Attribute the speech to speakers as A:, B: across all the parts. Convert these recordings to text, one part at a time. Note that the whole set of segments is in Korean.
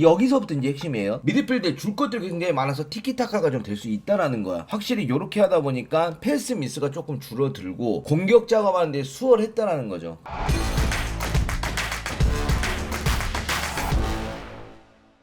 A: 여기서부터 이제 핵심이에요. 미드필드에 줄 것들이 굉장히 많아서 티키타카가 좀 될 수 있다라는 거야. 확실히 이렇게 하다 보니까 패스 미스가 조금 줄어들고 공격 작업하는데 수월했다라는 거죠.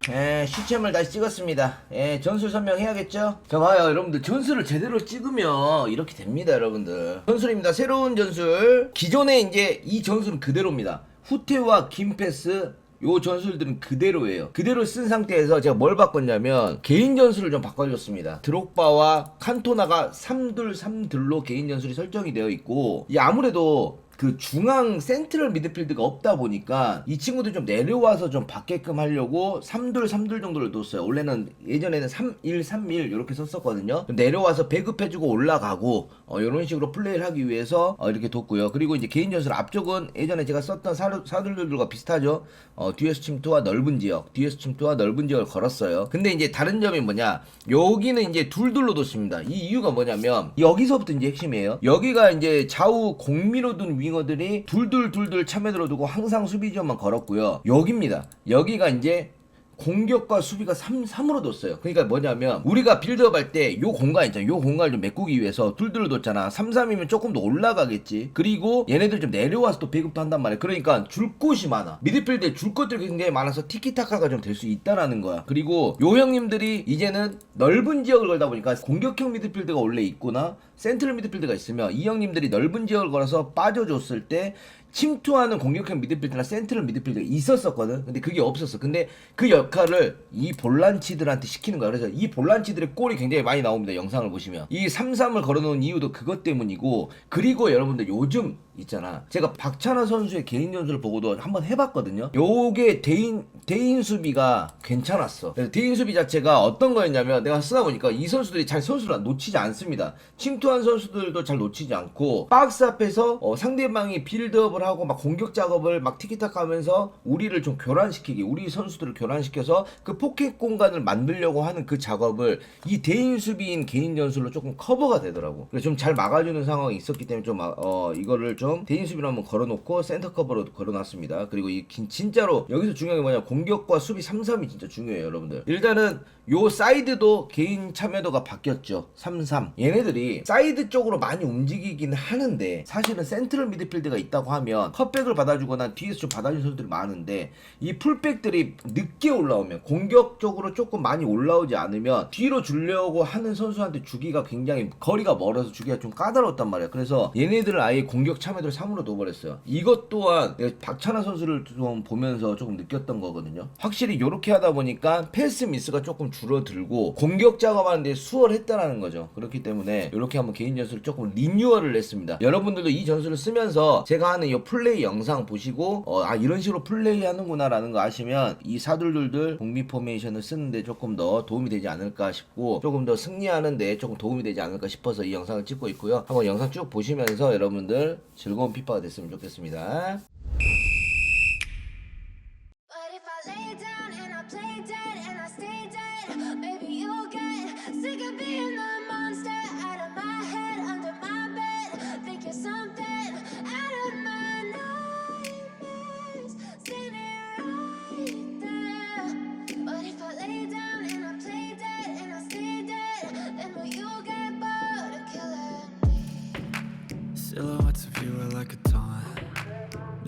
A: 예, 시챔을 다시 찍었습니다. 예, 전술 설명해야겠죠? 자, 봐요. 여러분들, 전술을 제대로 찍으면 이렇게 됩니다, 여러분들. 전술입니다. 새로운 전술. 기존에 이제 이 전술은 그대로입니다. 후퇴와 긴 패스, 요 전술들은 그대로예요. 그대로 쓴 상태에서 제가 뭘 바꿨냐면 개인 전술을 좀 바꿔줬습니다. 드록바와 칸토나가 3둘 3둘로 개인 전술이 설정이 되어 있고 이 아무래도 그 중앙 센트럴 미드필드가 없다 보니까 이 친구들 좀 내려와서 좀 받게끔 하려고 3둘 3둘 정도를 뒀어요. 원래는 예전에는 3일 3일 이렇게 썼었거든요. 내려와서 배급해주고 올라가고 어, 이런 식으로 플레이를 하기 위해서 어, 이렇게 뒀고요. 그리고 이제 개인 전술 앞쪽은 예전에 제가 썼던 사들들과 비슷하죠. 어, 뒤에서 침투와 넓은 지역, 뒤에서 침투와 넓은 지역을 걸었어요. 근데 이제 다른 점이 뭐냐? 여기는 이제 둘둘로 뒀습니다. 이 이유가 뭐냐면 여기서부터 이제 핵심이에요. 여기가 이제 좌우 공미로 둔 위. 윙어들이 둘둘둘둘 참여 들어두고 항상 수비 지원만 걸었고요. 여기입니다. 여기가 이제 공격과 수비가 3, 3으로 뒀어요. 그러니까 뭐냐면 우리가 빌드업 할 때 요 공간 있잖아. 요 공간을 좀 메꾸기 위해서 둘둘로 뒀잖아. 3, 3이면 조금 더 올라가겠지. 그리고 얘네들 좀 내려와서 또 배급도 한단 말이야. 그러니까 줄 곳이 많아. 미드필드에 줄 것들이 굉장히 많아서 티키타카가 좀 될 수 있다라는 거야. 그리고 요 형님들이 이제는 넓은 지역을 걸다 보니까 공격형 미드필드가 원래 있구나. 센트럴 미드필드가 있으면 이 형님들이 넓은 지역을 걸어서 빠져줬을 때 침투하는 공격형 미드필더나 센트럴 미드필더가 있었었거든. 근데 그게 없었어. 근데 그 역할을 이 볼란치들한테 시키는 거야. 그래서 이 볼란치들의 골이 굉장히 많이 나옵니다. 영상을 보시면. 이삼삼을 걸어놓은 이유도 그것 때문이고 그리고 여러분들 요즘 있잖아. 제가 박찬하 선수의 개인 연수를 보고도 한번 해봤거든요. 요게 대인, 대인 수비가 괜찮았어. 그래서 대인 수비 자체가 어떤 거였냐면 내가 쓰다 보니까 이 선수들이 잘 선수를 놓치지 않습니다. 침투한 선수들도 잘 놓치지 않고 박스 앞에서 어, 상대방이 빌드업을 하고 막 공격 작업을 막 티키타카 하면서 우리를 좀 교란시키기, 우리 선수들을 교란시켜서 그 포켓 공간을 만들려고 하는 그 작업을 이 대인 수비인 개인 전술로 조금 커버가 되더라고. 그래서 좀 잘 막아주는 상황이 있었기 때문에 좀, 아, 어, 이거를 좀 대인 수비로 한번 걸어놓고 센터 커버로 걸어놨습니다. 그리고 이 진짜로 여기서 중요한 게 뭐냐 공격과 수비 3-3이 진짜 중요해요, 여러분들. 일단은 요 사이드도 개인 참여도가 바뀌었죠. 3-3. 얘네들이 사이드 쪽으로 많이 움직이긴 하는데 사실은 센트럴 미드필드가 있다고 하면 컷백을 받아주거나 뒤에서 좀받아준 선수들이 많은데 이 풀백들이 늦게 올라오면 공격적으로 조금 많이 올라오지 않으면 뒤로 주려고 하는 선수한테 주기가 굉장히 거리가 멀어서 주기가 좀까다로웠단 말이야. 그래서 얘네들을 아예 공격 참여도를 3으로 놓버렸어요 이것 또한 박찬하 선수를 좀 보면서 조금 느꼈던 거거든요. 확실히 이렇게 하다 보니까 패스 미스가 조금 줄어들고 공격 작업하는데 수월했다라는 거죠. 그렇기 때문에 이렇게 한번 개인 전술을 조금 리뉴얼을 했습니다. 여러분들도 이 전술을 쓰면서 제가 하는 이 플레이 영상 보시고 어, 아 이런 식으로 플레이하는구나라는 거 아시면 이 사둘둘들 공미 포메이션을 쓰는데 조금 더 도움이 되지 않을까 싶고 조금 더 승리하는데 조금 도움이 되지 않을까 싶어서 이 영상을 찍고 있고요. 한번 영상 쭉 보시면서 여러분들 즐거운 피파가 됐으면 좋겠습니다.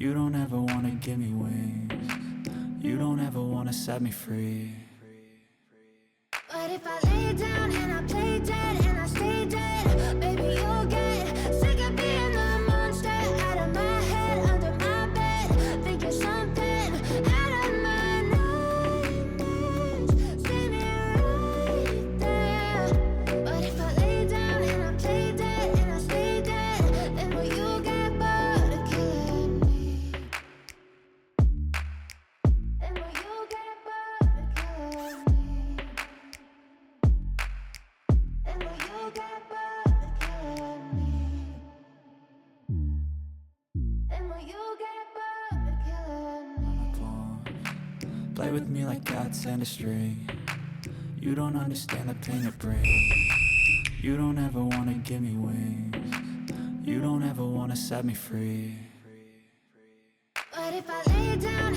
A: you don't ever wanna give me wings. You don't ever wanna set me free. But if I lay down and I play. Play with me like cats and a string. You don't understand the pain it brings. You don't ever wanna give me wings. You don't ever wanna set me free. But if I lay down.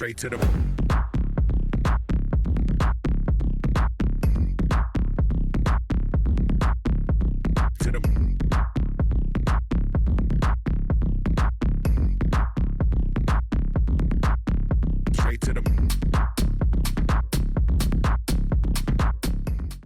A: straight to the.